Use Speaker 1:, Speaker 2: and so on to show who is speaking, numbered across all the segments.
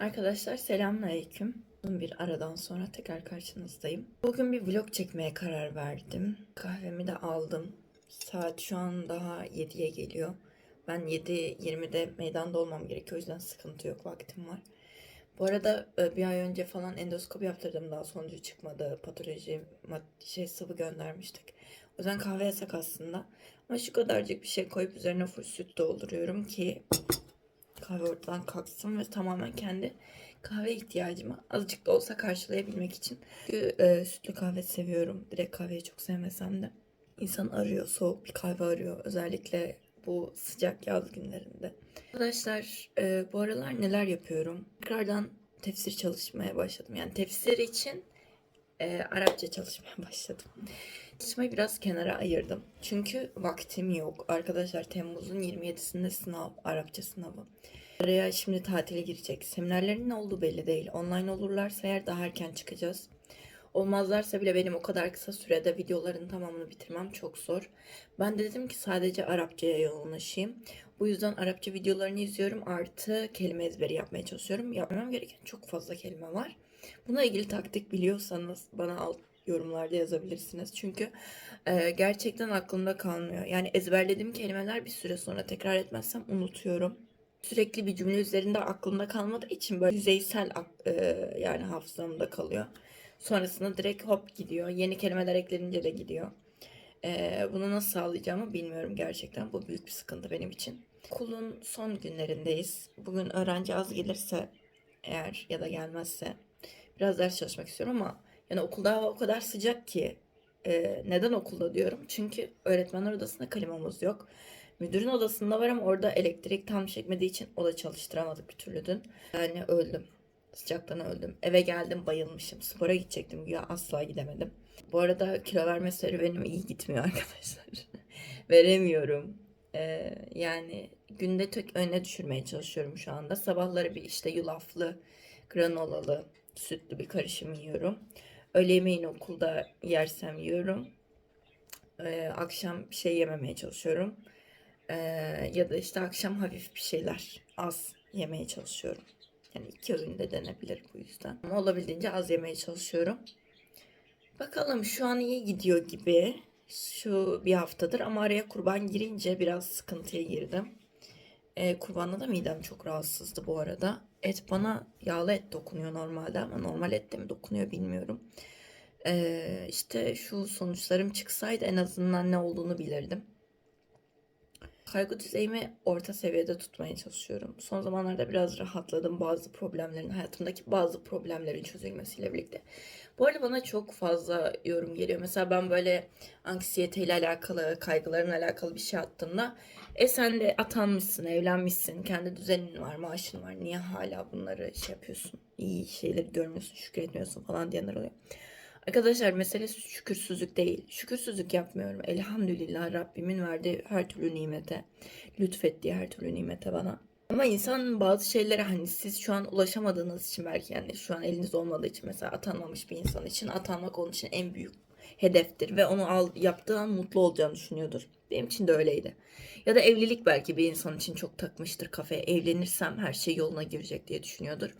Speaker 1: Arkadaşlar selamünaleyküm. Uzun bir aradan sonra tekrar karşınızdayım. Bugün bir vlog çekmeye karar verdim. Kahvemi de aldım. Saat şu an daha 7'ye geliyor. Ben 7.20'de meydanda olmam gerekiyor. O yüzden sıkıntı yok. Vaktim var. Bu arada e, bir ay önce falan endoskopi yaptırdım. Daha sonucu çıkmadı. Patoloji şey sıvı göndermiştik. O yüzden kahve yasak aslında. Ama şu kadarcık bir şey koyup üzerine full süt dolduruyorum ki kahve ortadan kalksın ve tamamen kendi kahve ihtiyacımı azıcık da olsa karşılayabilmek için. Çünkü e, sütlü kahve seviyorum. Direkt kahveyi çok sevmesem de. İnsan arıyor, soğuk bir kahve arıyor. Özellikle bu sıcak yaz günlerinde. Arkadaşlar e, bu aralar neler yapıyorum? Tekrardan tefsir çalışmaya başladım. Yani tefsir için e, Arapça çalışmaya başladım. Çalışmayı biraz kenara ayırdım. Çünkü vaktim yok. Arkadaşlar Temmuz'un 27'sinde sınav, Arapça sınavı. Araya şimdi tatile girecek. Seminerlerin ne olduğu belli değil. Online olurlarsa eğer daha erken çıkacağız. Olmazlarsa bile benim o kadar kısa sürede videoların tamamını bitirmem çok zor. Ben de dedim ki sadece Arapçaya yoğunlaşayım. Bu yüzden Arapça videolarını izliyorum. Artı kelime ezberi yapmaya çalışıyorum. Yapmam gereken çok fazla kelime var. Buna ilgili taktik biliyorsanız bana alt yorumlarda yazabilirsiniz. Çünkü e, gerçekten aklımda kalmıyor. Yani ezberlediğim kelimeler bir süre sonra tekrar etmezsem unutuyorum. Sürekli bir cümle üzerinde aklımda kalmadığı için böyle yüzeysel e, yani hafızamda kalıyor. Sonrasında direkt hop gidiyor. Yeni kelimeler eklenince de gidiyor. E, bunu nasıl sağlayacağımı bilmiyorum gerçekten. Bu büyük bir sıkıntı benim için. Okulun son günlerindeyiz. Bugün öğrenci az gelirse eğer ya da gelmezse biraz ders çalışmak istiyorum ama yani okulda hava o kadar sıcak ki e, neden okulda diyorum? Çünkü öğretmenler odasında klimamız yok. Müdürün odasında var ama orada elektrik tam çekmediği için o da çalıştıramadık bir türlü dün. Yani öldüm. Sıcaktan öldüm. Eve geldim bayılmışım. Spora gidecektim güya asla gidemedim. Bu arada kilo verme serüvenim iyi gitmiyor arkadaşlar. Veremiyorum. Ee, yani günde tek öne düşürmeye çalışıyorum şu anda. Sabahları bir işte yulaflı, granolalı, sütlü bir karışım yiyorum. Öğle yemeğini okulda yersem yiyorum. Ee, akşam bir şey yememeye çalışıyorum. Ee, ya da işte akşam hafif bir şeyler az yemeye çalışıyorum. Yani iki öğünde denebilir bu yüzden. Ama olabildiğince az yemeye çalışıyorum. Bakalım şu an iyi gidiyor gibi. Şu bir haftadır ama araya kurban girince biraz sıkıntıya girdim. Ee, kurbanda da midem çok rahatsızdı bu arada. Et bana yağlı et dokunuyor normalde ama normal et de mi dokunuyor bilmiyorum. Ee, işte şu sonuçlarım çıksaydı en azından ne olduğunu bilirdim. Kaygı düzeyimi orta seviyede tutmaya çalışıyorum. Son zamanlarda biraz rahatladım bazı problemlerin, hayatımdaki bazı problemlerin çözülmesiyle birlikte. Bu arada bana çok fazla yorum geliyor. Mesela ben böyle anksiyeteyle alakalı, kaygılarımla alakalı bir şey attığımda e sen de atanmışsın, evlenmişsin, kendi düzenin var, maaşın var. Niye hala bunları şey yapıyorsun? İyi şeyleri görmüyorsun, şükretmiyorsun falan diyenler oluyor. Arkadaşlar mesele şükürsüzlük değil. Şükürsüzlük yapmıyorum. Elhamdülillah Rabbimin verdiği her türlü nimete, lütfettiği her türlü nimete bana. Ama insan bazı şeylere hani siz şu an ulaşamadığınız için belki yani şu an eliniz olmadığı için mesela atanmamış bir insan için atanmak onun için en büyük hedeftir ve onu al, yaptığı an mutlu olacağını düşünüyordur. Benim için de öyleydi. Ya da evlilik belki bir insan için çok takmıştır kafaya. Evlenirsem her şey yoluna girecek diye düşünüyordur.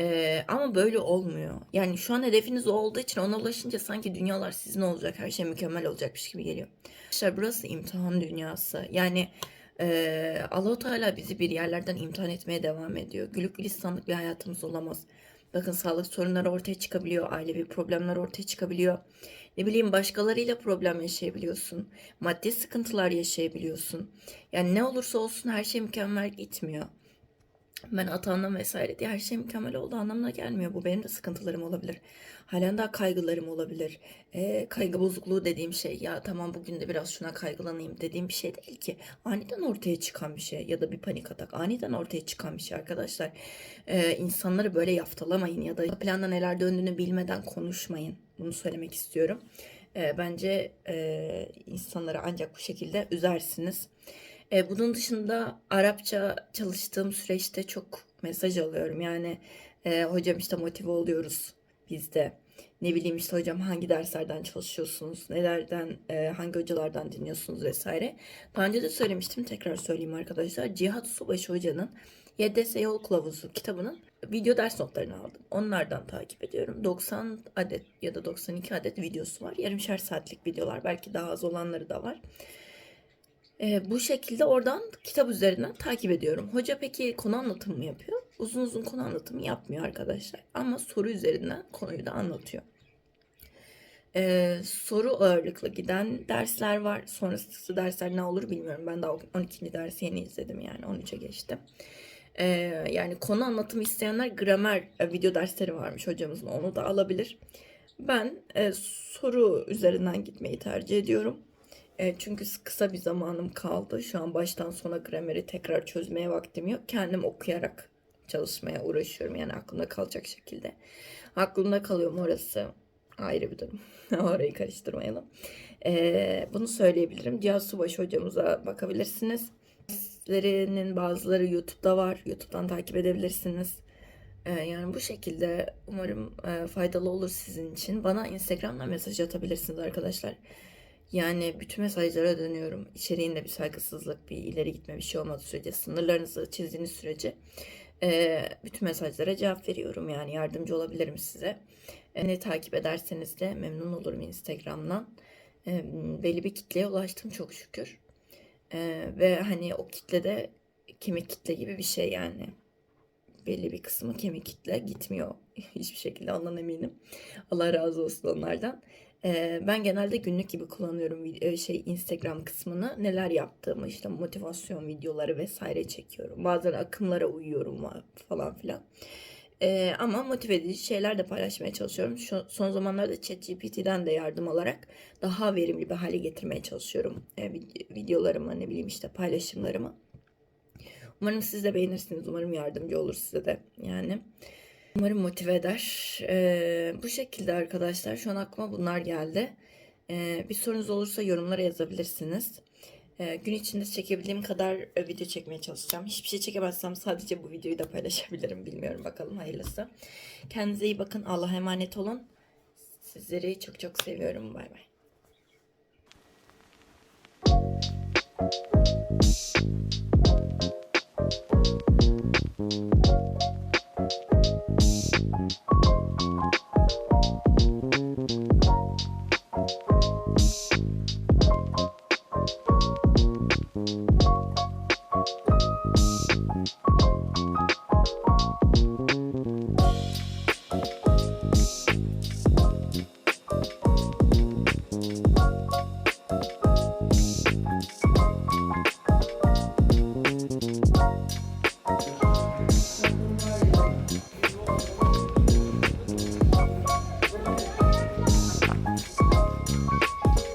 Speaker 1: Ee, ama böyle olmuyor. Yani şu an hedefiniz o olduğu için ona ulaşınca sanki dünyalar sizin olacak, her şey mükemmel olacakmış gibi geliyor. Arkadaşlar burası imtihan dünyası. Yani e, Allah-u Teala bizi bir yerlerden imtihan etmeye devam ediyor. Gülük gülistanlık bir hayatımız olamaz. Bakın sağlık sorunları ortaya çıkabiliyor, ailevi problemler ortaya çıkabiliyor. Ne bileyim başkalarıyla problem yaşayabiliyorsun. Maddi sıkıntılar yaşayabiliyorsun. Yani ne olursa olsun her şey mükemmel gitmiyor ben atandım vesaire diye her şey mükemmel oldu anlamına gelmiyor. Bu benim de sıkıntılarım olabilir. Halen daha kaygılarım olabilir. Ee, kaygı bozukluğu dediğim şey ya tamam bugün de biraz şuna kaygılanayım dediğim bir şey değil ki. Aniden ortaya çıkan bir şey ya da bir panik atak aniden ortaya çıkan bir şey arkadaşlar. Ee, insanları böyle yaftalamayın ya da planda neler döndüğünü bilmeden konuşmayın. Bunu söylemek istiyorum. Ee, bence e, insanları ancak bu şekilde üzersiniz. E, bunun dışında Arapça çalıştığım süreçte çok mesaj alıyorum. Yani e, hocam işte motive oluyoruz biz de. Ne bileyim işte hocam hangi derslerden çalışıyorsunuz, nelerden, e, hangi hocalardan dinliyorsunuz vesaire. Daha önce de söylemiştim, tekrar söyleyeyim arkadaşlar. Cihat Subaşı Hoca'nın YDS Yol Kılavuzu kitabının video ders notlarını aldım. Onlardan takip ediyorum. 90 adet ya da 92 adet videosu var. Yarımşar saatlik videolar. Belki daha az olanları da var. Ee, bu şekilde oradan kitap üzerinden takip ediyorum. Hoca peki konu anlatımı mı yapıyor? Uzun uzun konu anlatımı yapmıyor arkadaşlar. Ama soru üzerinden konuyu da anlatıyor. Ee, soru ağırlıklı giden dersler var. Sonrası dersler ne olur bilmiyorum. Ben daha 12. dersi yeni izledim yani 13'e geçtim. Ee, yani konu anlatımı isteyenler gramer e, video dersleri varmış hocamızın onu da alabilir. Ben e, soru üzerinden gitmeyi tercih ediyorum. E, çünkü kısa bir zamanım kaldı. Şu an baştan sona grameri tekrar çözmeye vaktim yok. Kendim okuyarak çalışmaya uğraşıyorum. Yani aklımda kalacak şekilde. Aklımda kalıyor mu orası ayrı bir durum. Orayı karıştırmayalım. E, bunu söyleyebilirim. Cihaz Subaşı hocamıza bakabilirsiniz. Derslerinin bazıları YouTube'da var. YouTube'dan takip edebilirsiniz. E, yani bu şekilde umarım e, faydalı olur sizin için. Bana Instagram'dan mesaj atabilirsiniz arkadaşlar. Yani bütün mesajlara dönüyorum. İçeriğinde bir saygısızlık, bir ileri gitme bir şey olmadığı sürece, sınırlarınızı çizdiğiniz sürece e, bütün mesajlara cevap veriyorum. Yani yardımcı olabilirim size. Ne takip ederseniz de memnun olurum Instagram'dan. E, belli bir kitleye ulaştım çok şükür. E, ve hani o kitlede kemik kitle gibi bir şey yani. Belli bir kısmı kemik kitle gitmiyor hiçbir şekilde ondan eminim. Allah razı olsun onlardan. Ee, ben genelde günlük gibi kullanıyorum e, şey Instagram kısmını. Neler yaptığımı işte motivasyon videoları vesaire çekiyorum. Bazen akımlara uyuyorum falan filan. Ee, ama motive edici şeyler de paylaşmaya çalışıyorum. Şu, son zamanlarda ChatGPT'den de yardım alarak daha verimli bir hale getirmeye çalışıyorum. Ee, vid- videolarımı ne bileyim işte paylaşımlarımı. Umarım siz de beğenirsiniz. Umarım yardımcı olur size de. Yani umarım motive eder. Ee, bu şekilde arkadaşlar şu an aklıma bunlar geldi. Ee, bir sorunuz olursa yorumlara yazabilirsiniz. Ee, gün içinde çekebildiğim kadar e, video çekmeye çalışacağım. Hiçbir şey çekemezsem sadece bu videoyu da paylaşabilirim. Bilmiyorum bakalım hayırlısı. Kendinize iyi bakın. Allah'a emanet olun. Sizleri çok çok seviyorum. Bay bay. you